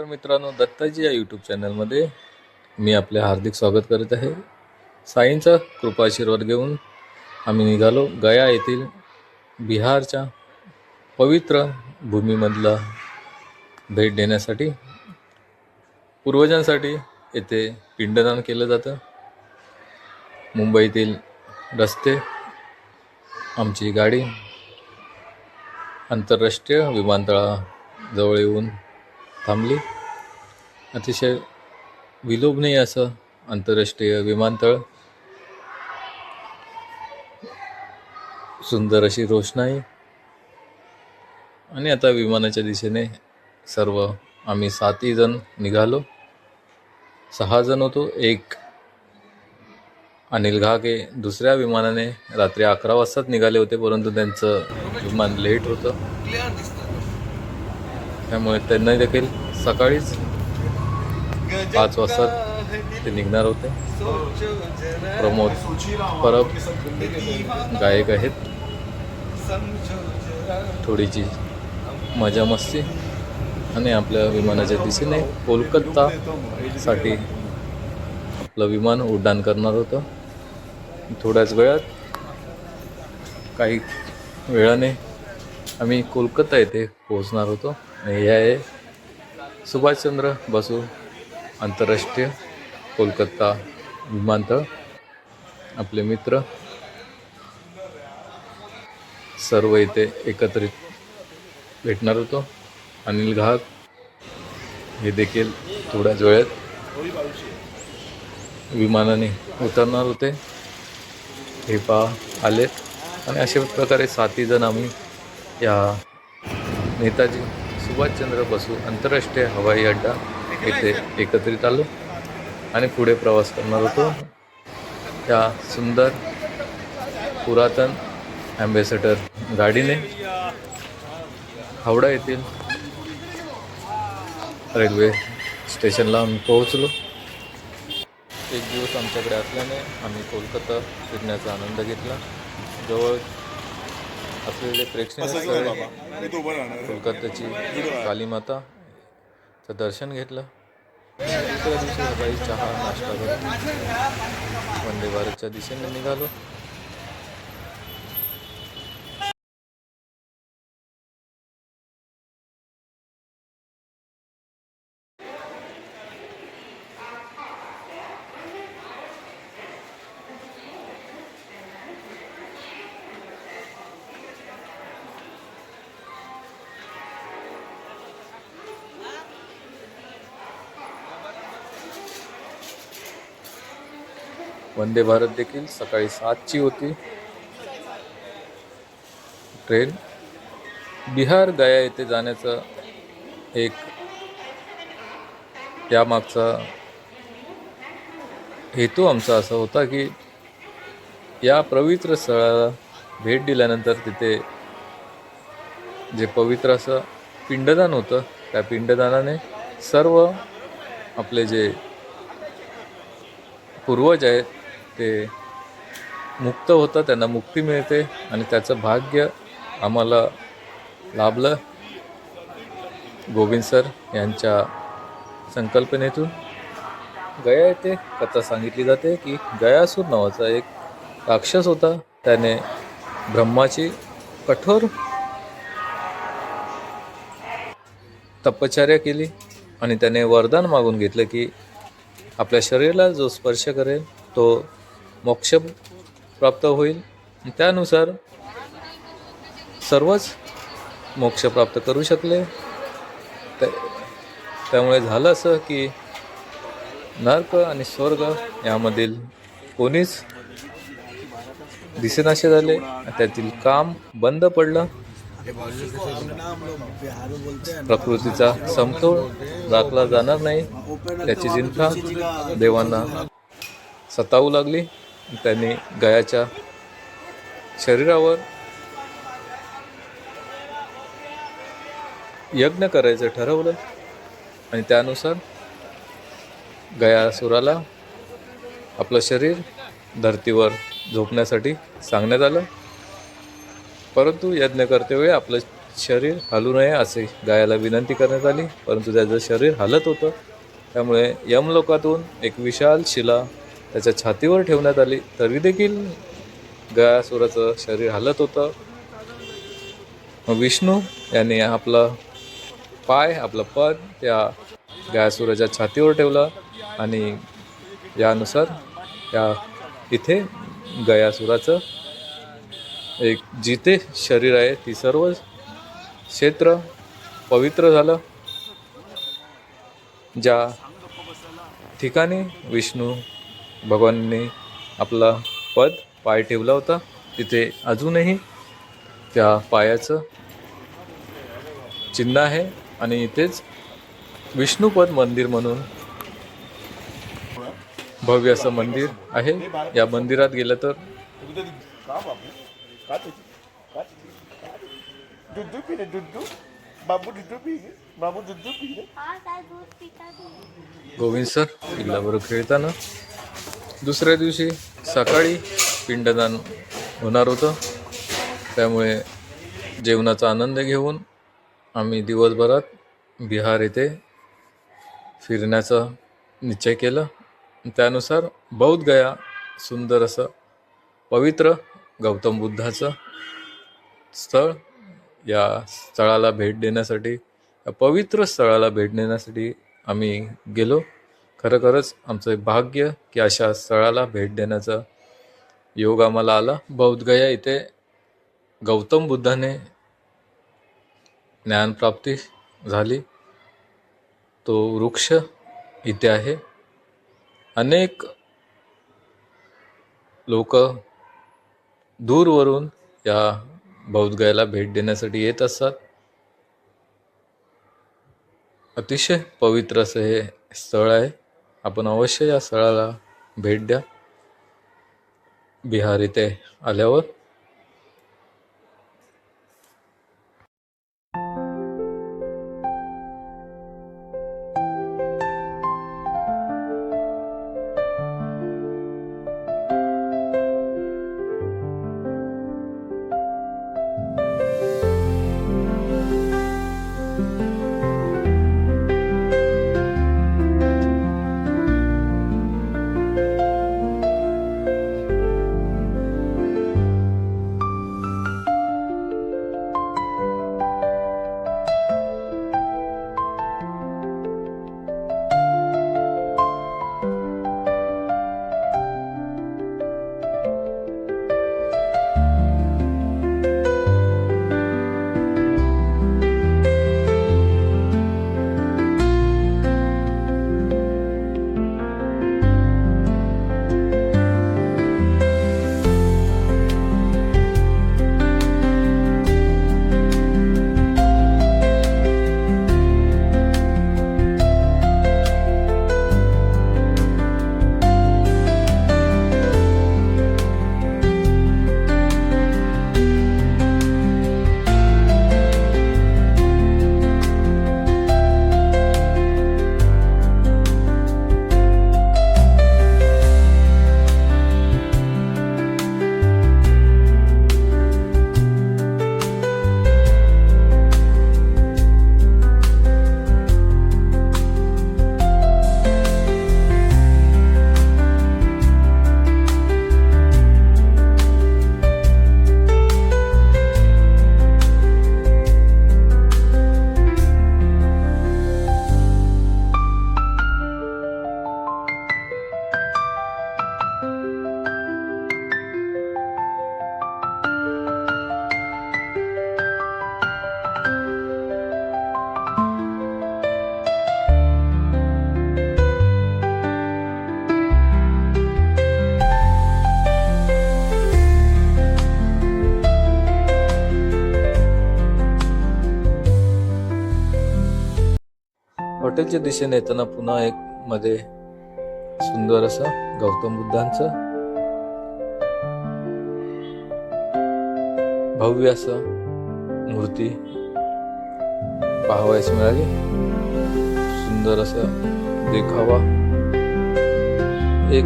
नमस्कार मित्रांनो दत्ताजी या यूट्यूब चॅनलमध्ये मी आपले हार्दिक स्वागत करीत आहे. साईंचा कृपा आशीर्वाद घेऊन आम्ही निघालो गया येथील बिहारच्या पवित्र भूमीमधला भेट देण्यासाठी. पूर्वजांसाठी येथे पिंडदान केलं जातं. मुंबईतील रस्ते आमची गाडी आंतरराष्ट्रीय विमानतळाजवळ येऊन थांबली. अतिशय विलोभनीय असं आंतरराष्ट्रीय विमानतळ. सुंदर अशी रोषणाई. आणि आता विमानाच्या दिशेने सर्व आम्ही सातही जण निघालो. सहा जण होतो. एक अनिल घागे दुसऱ्या विमानाने रात्री अकरा वाजताच निघाले होते परंतु त्यांचं विमान लेट होतं. त्यामुळे त्यांना देखील सकाळीच पाच वाजता ते निघणार होते. प्रमोद परब गायक आहेत. थोडीची मजा मस्ती आणि आपल्या विमानाच्या दिशेने कोलकातासाठी आपलं विमान उड्डाण करणार होतं. थोड्याच वेळात काही वेळाने आम्ही कोलकाता येथे पोहोचणार होतो. हे आहे सुभाषचंद्र बसू आंतरराष्ट्रीय कोलकाता विमानतळ. आपले मित्र सर्व इथे एकत्रित भेटणार होतो. अनिल घाग हे देखील थोड्याच वेळेत विमानाने उतरणार होते. हे पहा आलेत. आणि अशा प्रकारे साती जण आम्ही या नेताजी सुभाषचंद्र बसू आंतरराष्ट्रीय हवाई अड्डा येथे एकत्रित आलो आणि पुढे प्रवास करणार होतो. त्या सुंदर पुरातन ॲम्बेसेडर गाडीने हावडा येथील रेल्वे स्टेशनला आम्ही पोहोचलो. एक दिवस आमच्याकडे असल्याने आम्ही कोलकाता फिरण्याचा आनंद घेतला. जवळ असलेले प्रेक्षणीय स्थळे कोलकाताची कालीमाताचं दर्शन घेतलं. दुसऱ्या दिवशी सकाळी चहा नाश्ता करून वंदे भारतच्या दिशेने निघालो. वंदे भारत देखील सकाळी सातची होती. ट्रेन बिहार गया येथे जाण्याचं एक त्यामागचा हेतू आमचा असा होता की या पवित्र स्थळाला भेट दिल्यानंतर तिथे जे पवित्र असं पिंडदान होतं त्या पिंडदानाने सर्व आपले जे पूर्वज आहेत ते मुक्त होतं त्यांना मुक्ती मिळते आणि त्याचं भाग्य आम्हाला लाभलं. गोविंद सर यांच्या संकल्पनेतून गया येथे कथा सांगितली जाते की गयासूर नावाचा एक राक्षस होता. त्याने ब्रह्माची कठोर तपश्चर्या केली आणि त्याने वरदान मागून घेतलं की आपल्या शरीराला जो स्पर्श करेल तो मोक्ष प्राप्त होईल. त्यानुसार सर्वच मोक्ष प्राप्त करू शकले. त्या- त्यामुळे झालं असं की नर्क आणि स्वर्ग यामधील कोणीच दिसेनाशे झाले. त्यातील काम बंद पडलं. प्रकृतीचा समतोल राखला जाणार नाही. त्याची चिंता देवांना सतावू लागली. त्यांनी गयाच्या शरीरावर यज्ञ करायचं ठरवलं आणि त्यानुसार गयासुराला आपलं शरीर धरतीवर झोपण्यासाठी सांगण्यात आलं. परंतु यज्ञ करतेवेळी आपलं शरीर हलू नये असे गायाला विनंती करण्यात आली. परंतु त्याचं शरीर हलत होतं. त्यामुळे यमलोकातून एक विशाल शिला त्याच्या छातीवर ठेवण्यात आली. तरी देखील गयासुराचं शरीर हलत होतं. मग विष्णू यांनी आपला पाय आपलं पद त्या गयासुराच्या छातीवर ठेवलं आणि यानुसार या इथे गयासुराचं एक जिथे शरीर आहे ती सर्व क्षेत्र पवित्र झालं. ज्या ठिकाणी विष्णू भगवानने आपला पद पाय ठेवला होता. तिथे अजूनही त्या पायाचं चिन्ह आहे आणि इथेच विष्णुपद मंदिर म्हणून भव्य असं मंदिर आहे. या मंदिरात गेलं तर गोविंद सर किल्ल्याबरोबर खेळताना दुसऱ्या दिवशी सकाळी पिंडदान होणार होतं. त्यामुळे जेवणाचा आनंद घेऊन आम्ही दिवसभरात बिहार येथे फिरण्याचा निश्चय केला. त्यानुसार बौद्ध गया सुंदर असं पवित्र गौतम बुद्धाचं स्थळ या स्थळाला भेट देण्यासाठी या पवित्र स्थळाला भेट देण्यासाठी आम्ही गेलो. खरोखरच आमचं एक भाग्य की अशा स्थळाला भेट देण्याचा योग आम्हाला आला. बौद्धगया इथे गौतम बुद्धाने ज्ञानप्राप्ती झाली. तो वृक्ष इथे आहे. अनेक लोक दूरवरून या बौद्धगयाला भेट देण्यासाठी येत असतात. अतिशय पवित्र असं हे स्थळ आहे. आपण अवश्य या स्थळाला भेट द्या. बिहार इथे आल्यावर हॉटेलच्या दिशेने येताना पुन्हा एक मध्ये सुंदर असं गौतम बुद्धांचं भव्य असं मूर्ती पाहावयास मिळाली. सुंदर असं देखावा. एक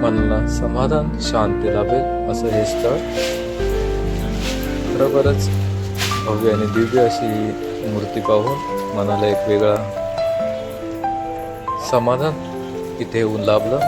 मनाला समाधान शांती लाभेल असं हे स्थळ. खरोखरच भव्य आणि दिव्य अशी मूर्ती पाहून मनाला एक वेगळा समाधान इथे येऊन लाभलं.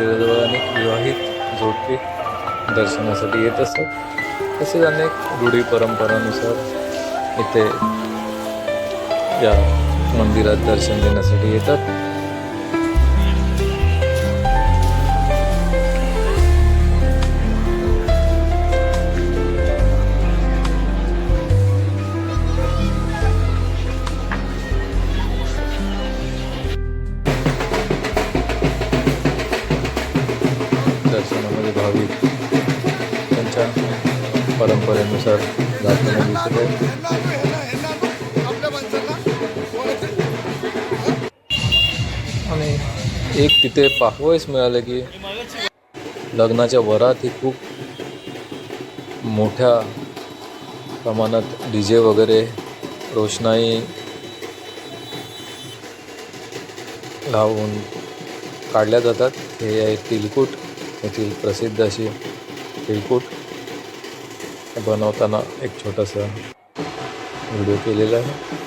मंदिराजवळ अनेक विवाहित जोडपे दर्शनासाठी येत असतात. तसेच अनेक रूढी परंपरानुसार इथे या मंदिरात दर्शन देण्यासाठी येतात. आणि एक तिथे पाहावयास मिळालं की लग्नाच्या वरात ही खूप मोठ्या प्रमाणात डी जे वगैरे रोषणाई लावून काढल्या जातात. हे आहे तिलकुट येथील प्रसिद्ध अशी तिलकुट. बनवताना एक छोटासा व्हिडिओ केलेला आहे.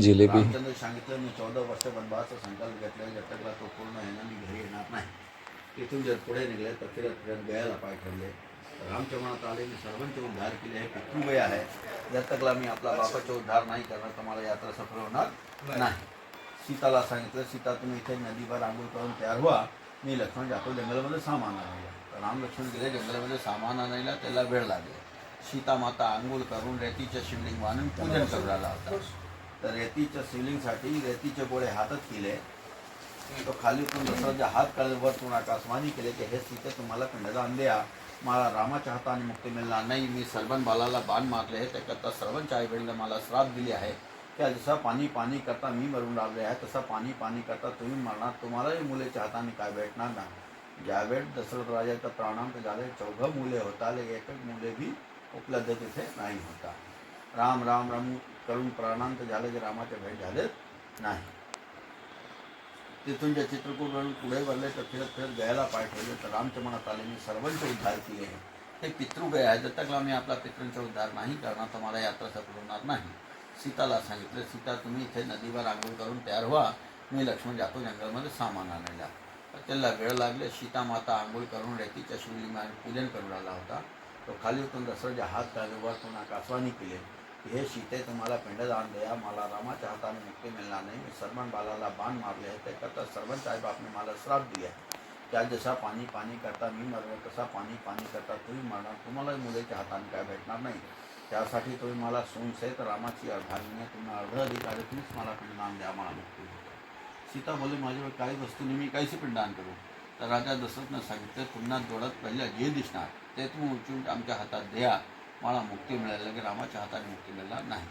जिलेबी. सांगितलं मी चौदा वर्ष वनवासाचा संकल्प घेतला जटकला तो पूर्ण आहे ना मी घरी येणार नाही. तिथून जर पुढे निघले तर फिरत फिरत गयाला पाय ठेवले. रामच्या मनात आले मी सर्वांचे उद्धार केले. हे पितृगय आहे. जर तकला मी आपला बापाचा उद्धार नाही करणार तर मला यात्रा सफल होणार नाही. सीताला सांगितलं सीता तुम्ही इथे नदीवर आंघोळ करून तयार व्हा. मी लक्ष्मण जातो जंगलमध्ये सामान आहे. राम लक्ष्मण गेले जंगलामध्ये सामान आणायला त्याला वेळ लागले. सीता माता आंघोळ करून रेतीच्या शिवलिंग बांधून पूजन करून आला होता. तर रेतीच्या शिवलिंगसाठी रेतीचे गोळे हातात केले. तो खाली उतरून दसऱ्याचे हात काढले वर तुम्ही आकाशवाणी केले की हे सीते तुम्हाला पिंडदान आणल्या मला रामाच्या हाताने मुक्ती मिळणार नाही. मी सर्वन बालाला बाण मारले आहे त्याकरता सर्वांच्या आईवडीला मला श्राप दिले आहे. त्या जसा पाणी पाणी करता मी मरून राहिले आहे. तसा पाणी पाणी करता तुम्ही मरणार. तुम्हालाही मुलेच्या हाताने काय भेटणार नाही. ज्यावेळेस दशरथ राजाचा प्राणांत झाले चौघ मुले होता एकच एक मुले भी उपलब्ध तिथे नाही होता. राम राम राम करून प्राणांत झाले जे रामाच्या भेट झाले नाही. तिथून जे चित्रकूटवरून पुढे भरले तर फिरत फिरत गयाला पाय ठेवले तर रामच्या मनात आले. मी सर्वांचे उद्धार केले. हे पितृगय आहे. जर तक मी आपला पितृंचा उद्धार नाही करणार तर मला यात्रा सफल होणार नाही. सीताला सांगितलं सीता तुम्ही इथे नदीवर आंघोळ करून तयार व्हा. मी लक्ष्मण जातो जंगलमध्ये सामान आणायला. त्याला वेळ लागले सीता माता आंघोळ करून रेतीच्या शिवलिंगाने पूजन करून राहिला होता. तो खाली उतरून दसऱ्याच्या हात काढले वर पुन्हा कासवानी केले. हे सीते तुम्हाला पिंडदान द्या. मला रामाच्या हाताने मुक्ती मिळणार नाही. मी सर्वण बालाला बाण मारले आहे त्याकरता सर्वांच्या साहेबापने मला श्राप दिले त्या जसा पाणी पाणी करता मी मरलो तसा पाणी पाणी करता तुम्ही मरणार. तुम्हाला मुलीच्या हाताने काय भेटणार नाही. त्यासाठी तुम्ही मला सोनसेत रामाची अर्धांगिनी तुम्ही अर्ध अधिकारी तुम्हीच मला पिंडदान द्या मला मुक्ती सीता बोले माझ्यावर काही वस्तूने मी काहीच पिंडदान करू. तर राजा दशरथनं सांगितलं पुन्हा जोडत पहिल्या जे दिसणार ते तुम्ही उचलून आमच्या हातात द्या. मला मुक्ती मिळाली की रामाच्या हाताने मुक्ती मिळणार नाही.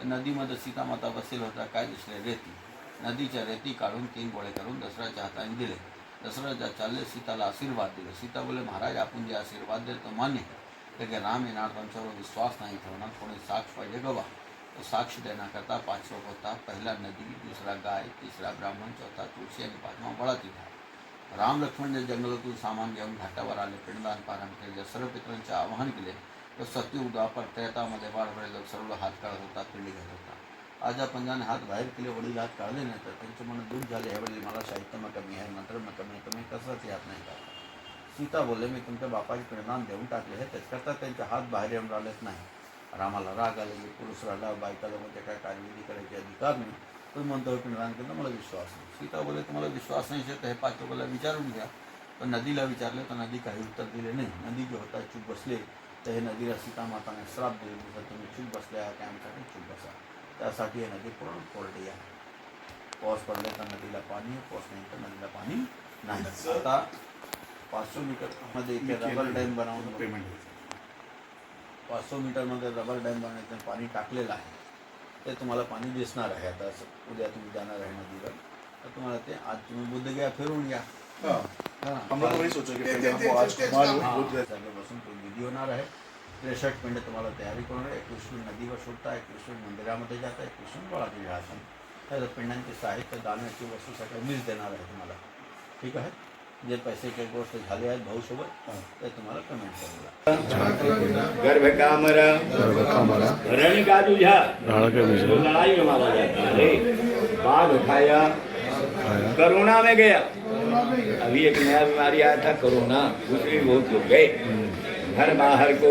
तर नदीमध्ये सीतामाता बसेल होता काय दिसले? रेती. नदीच्या रेती काढून तीन गोळे करून दसऱ्याच्या हाताने दिले. दसऱ्याच्या चालले सीताला आशीर्वाद दिले. सीता बोले महाराज आपण जे आशीर्वाद देतो मान्य तर की राम येणार तुमच्यावर विश्वास नाही ठेवणार कोणी साक्ष पाहिजे गवा साक्ष साक्ष करता पाचवा होता पहिला नदी दूसरा गाय तिसरा ब्राह्मण चौथा तुळशी आणि पाचवा बळा तिथा. राम लक्ष्मण जे जंगलातून सामान घेऊन घाटावर आले. पिंडदान पारण केले. सर्व पित्रांचे आवाहन केले. तर सत्ययुग द्वापर त्रयतामध्ये वाढ सर्व हात काढत होता पिंडी घेत होता. आज या पंजाने हात बाहेर केले वडील हात काढले नाही तर त्यांचे मन दूर झाले. यावेळी मला साहित्य मग कमी आहे मंत्र मग कमी आहे. तुम्ही कसंच यात नाही का? सीता बोलले मी तुमच्या बापाचे पिंडदान देऊन टाकले. हे त्याच्याकरता त्यांचे हात बाहेर येऊन राहिलेच नाही. रामाला राग आले की पुरुष राहिला बायकाला म्हणजे काय कार्यविधी करायचे अधिकार नाही? तो म्हणतो केलं मला विश्वास नाही. सीता बोलले तुम्हाला विश्वास नाही तर हे पाच लोकांना विचारून घ्या. पण नदीला विचारले तर नदी काही उत्तर दिले नाही. नदी जे होता चूप बसले. तर हे नदीला सीता माताने श्राप दिले जर तुम्ही चूप बसले काय आमच्याकडे चूप बसा. त्यासाठी हे नदी पूर्ण कोरडी आहे. पाऊस पडले तर नदीला पाणी पाऊस नाही तर नदीला पाणी नाही. आता पाचशे मीटरमध्ये रबर डॅम बनवून पेमेंट. पाचशे मीटरमध्ये रबर डॅम बनवायचं पाणी टाकलेलं आहे. ते तुम्हाला पाणी दिसणार आहे. आता असं उद्या तुम्ही जाणार आहे नदीवर. तर तुम्हाला ते आज तुम्ही बुद्धगया फिरून घ्या तो विधी होणार आहे. त्रेसष्ट पिंड तुम्हाला तयारी करून आहे. कृष्ण नदीवर सुटत आहे कृष्ण मंदिरामध्ये जात आहे कृष्ण बळाची आसन तर पिंडांचे साहित्य दाण्याची वस्तू सगळं मीच देणार आहे तुम्हाला. ठीक आहे? जे पैशाचे गोष्ट झाले आहेत भाऊसोबत ते तुम्हाला पेमेंट रण का तुझा तो लड़ाई में मारा जाता है बाघ खाया. कोरोना में गया. अभी एक नया बीमारी आया था कोरोना. दूसरी बहुत लोग गए. घर बाहर को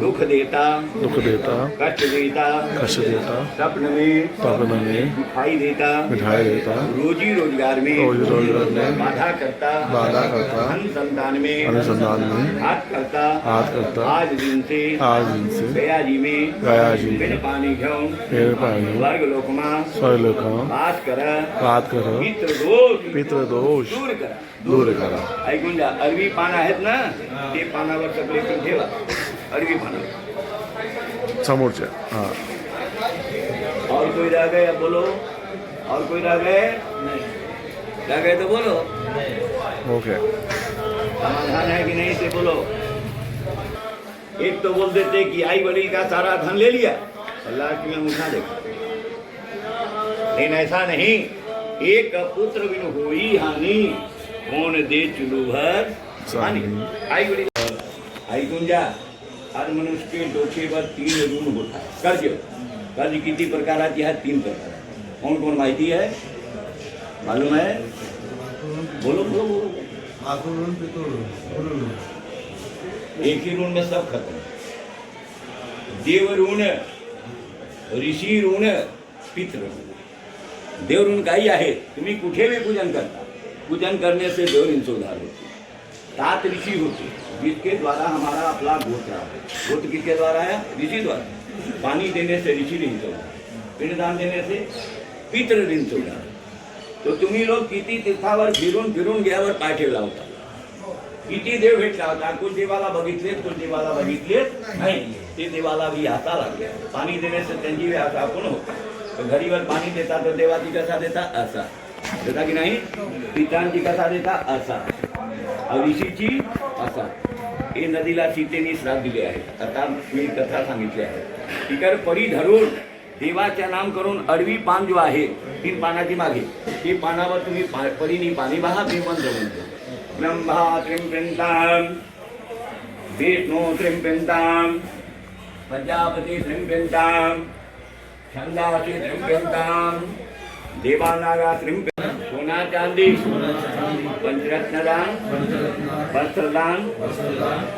दुख देता दुख देता कष्ट देता कष्ट देता स्वप्न में तपन में दिखाई देता मिठाई देता रोजी रोज़गार में रोजी रोज़गार में बाधा करता बाधा करता धन संतान में अनुसंधान में हाथ करता हाथ करता आज दिन से आज दिन से गया जी में गया जी बिन पाणी घेऊन पेड़ पाणी स्वर्ग लोकमा स्वलोक वास कर बात कर मित्र दोष पितृ दोष दूर कर दूर करा। ऐकून द्या अरवी पान आहेत ना ते पानावर सगळे ठेवा. अरवी पानावर समोरच्या हा. और कोई रह गए बोलो? और कोई रह गए नहीं. रह गए तो बोलो. ओके. समाधान है कि नहीं से बोलो. एक तो बोल देते कि आई बड़ी का सारा धन ले लिया? अल्लाह की मैं उठा देखा। लेकिन ऐसा नहीं। एक पुत्र बिन हुई हानि कौन दे चुलू भर हानि? आई बड़ी ऐकून जा आज मनुष्य के डोकेवर तीन ऋण होता है कर्ज कर्ज किती प्रकाराची आहेत तीन प्रकार कौन कौन माहिती है मालूम है बोलो बोलो बोलो एक ही ऋण में सब खत्म देव ऋण ऋषी ऋण पितृ देव ऋण काही आहे तुम्ही कुठे भी पूजन करता पूजन करने से देव ऋण से उधार होती सात ऋषि होते जिसके द्वारा हमारा अपना गोत्र है। गोत्र किसके द्वारा है ऋषि द्वारा। पानी देने से ऋषि ऋण से उधार पिंडदान देने से पितृ ऋण से उधार तो तुम्ही लोक किती तीर्थावर फिरून फिरून घ्यावर पाय ठेवला होता किती देव भेटला होता कुछ देवाला बघितलेत कुछ देवाला बघितलेत नाही. ते देवाला बी हाता लागले पाणी देण्याचं त्यांची बी हाता आपण होता तर घरीवर पाणी देता तर देवाची कसा देता? असा. देता की नाही? पितांची कसा देता? असा. ऋषीची असा. हे नदीला सीतेने श्राप दिले आहे आता मी कथा सांगितली आहे. तिकर परी धरून देवाच्या नाम करून अडवी पान जो आहे तीन पानाची मागे. ते पानावर तुम्ही पा परीनी पाणी बहा ते मंत्र म्हणतो ब्रह्मा त्रिंपिंताम विष्णू त्रिंपिंताम प्रजापती त्रिंपिंताम छंदासी त्रिंपिंताम देवानागा त्रिंपिं सोना चांदी पंचरत्न दान वस्त्र दान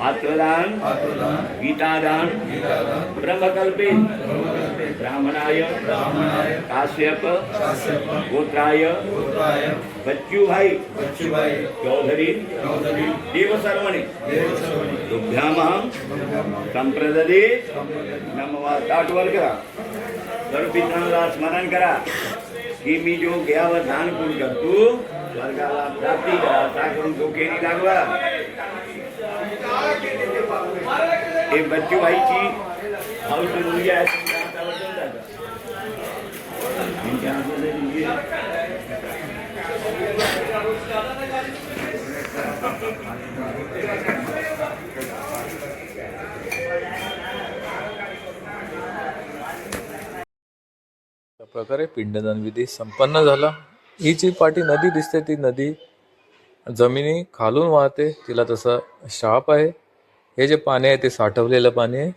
आत्र गीता दान ब्रह्म कल्पित ब्राह्मणाय काश्यप गोत्राय बच्चू भाई चौधरी देव शर्मणि तुभ्याम संप्रदे नमवा ताटवर करा गर्भितांना स्मरण करा की मी जो गयावर दान कोण करतो स्वर्गाला प्राप्ती करा करून तो केली लागला हे बच्चू भाईची हौस मुलगी आहे त्यांच्या हातावर देऊन टाका. त्यांच्या हातावर मुलगी आहे. अशा प्रकारे पिंडदान विधी संपन्न झाला. ही जी पाठी नदी दिसते ती नदी जमिनी खालून वाहते तिला तसा शाप आहे. हे जे पाणी आहे ते साठवलेलं पाणी आहे.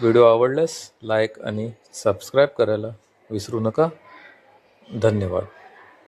व्हिडिओ आवडल्यास लाईक आणि सबस्क्राईब करायला विसरू नका. धन्यवाद.